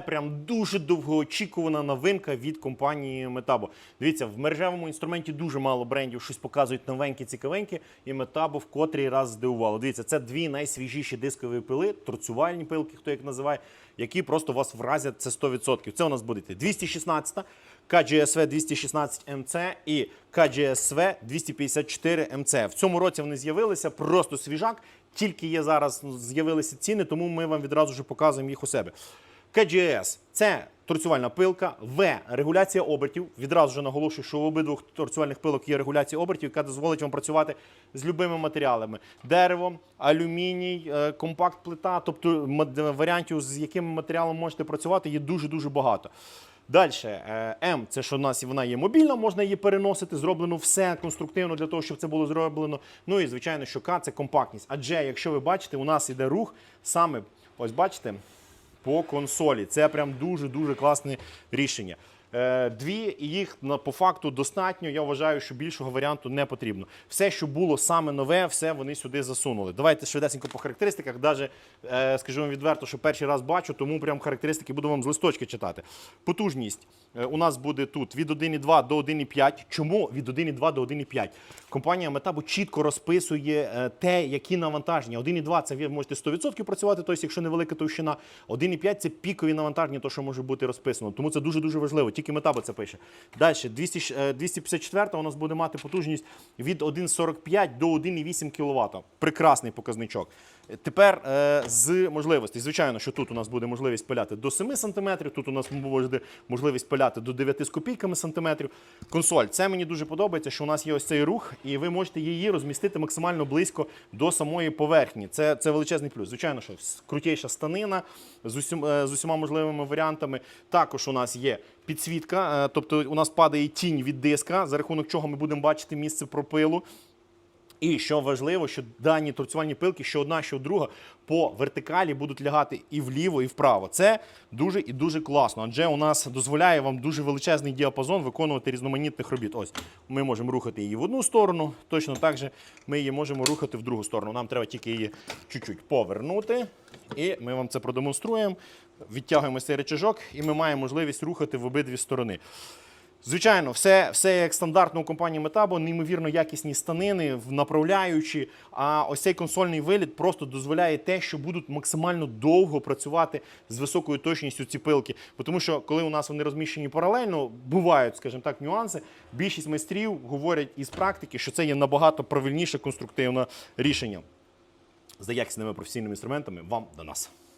Прям дуже довгоочікувана новинка від компанії Metabo. Дивіться, в мережевому інструменті дуже мало брендів щось показують новенькі, цікавенькі, і Metabo в котрий раз здивувало. Дивіться, це дві найсвіжіші дискові пили, торцювальні пилки, хто як називає, які просто вас вразять це 100%. Це у нас буде 216, KGSV 216 MC і KGSV 254 MC. В цьому році вони з'явилися просто свіжак. Тільки є зараз ну, з'явилися ціни, тому ми вам відразу ж показуємо їх у себе. KGS – це торцювальна пилка, В регуляція обертів. Відразу ж наголошую, що у обидвох торцювальних пилок є регуляція обертів, яка дозволить вам працювати з любими матеріалами: дерево, алюміній, е, компакт-плита. Тобто варіантів, з яким матеріалом можете працювати, є дуже дуже багато. Далі, М, це що у нас вона є мобільна, можна її переносити. Зроблено все конструктивно для того, щоб це було зроблено. Ну і звичайно, що К це компактність. Адже, якщо ви бачите, у нас іде рух саме, ось бачите, по консолі. Це прям дуже-дуже класне рішення. Е, Дві їх по факту достатньо. Я вважаю, що більшого варіанту не потрібно. Все, що було саме нове, все вони сюди засунули. Давайте швидесенько по характеристиках. Даже е, скажу вам відверто, що перший раз бачу, тому прям характеристики буду вам з листочки читати. Потужність е, у нас буде тут від 1,2 до 1,5. Чому від 1,2 до 1,5? Компанія Metabo чітко розписує те, які навантаження. 1,2 це ви можете 100% працювати, тобто, якщо невелика товщина. 1,5 це пікові навантаження, то що може бути розписано. Тому це дуже дуже важливо. Тільки Metabo це пише. Далі 200, е, 254 у нас буде мати потужність від 1,45 до 1,8 кВт. Прекрасний показничок. Тепер е, з можливостей. Звичайно, що тут у нас буде можливість пиляти до 7 см, тут у нас буде можливість пиляти до 9 з копійками сантиметрів. Консоль. Це мені дуже подобається, що у нас є ось цей рух, і ви можете її розмістити максимально близько до самої поверхні. Це, це величезний плюс. Звичайно, що крутіша станина е, з усіма можливими варіантами. Також у нас є підсвітка, е, тобто у нас падає тінь від диска, за рахунок чого ми будемо бачити місце пропилу. І що важливо, що дані торцювальні пилки, що одна, що друга, по вертикалі будуть лягати і вліво, і вправо. Це дуже і дуже класно. Адже у нас дозволяє вам дуже величезний діапазон виконувати різноманітних робіт. Ось ми можемо рухати її в одну сторону, точно так же ми її можемо рухати в другу сторону. Нам треба тільки її чуть-чуть повернути, і ми вам це продемонструємо. Відтягуємо цей речажок, і ми маємо можливість рухати в обидві сторони. Звичайно, все, все як стандартно у компанії Metabo, неймовірно якісні станини, направляючі. А ось цей консольний виліт просто дозволяє те, що будуть максимально довго працювати з високою точністю ці пилки. Тому що коли у нас вони розміщені паралельно, бувають, скажімо так, нюанси. Більшість майстрів говорять із практики, що це є набагато правильніше конструктивне рішення. За якісними професійними інструментами вам до нас.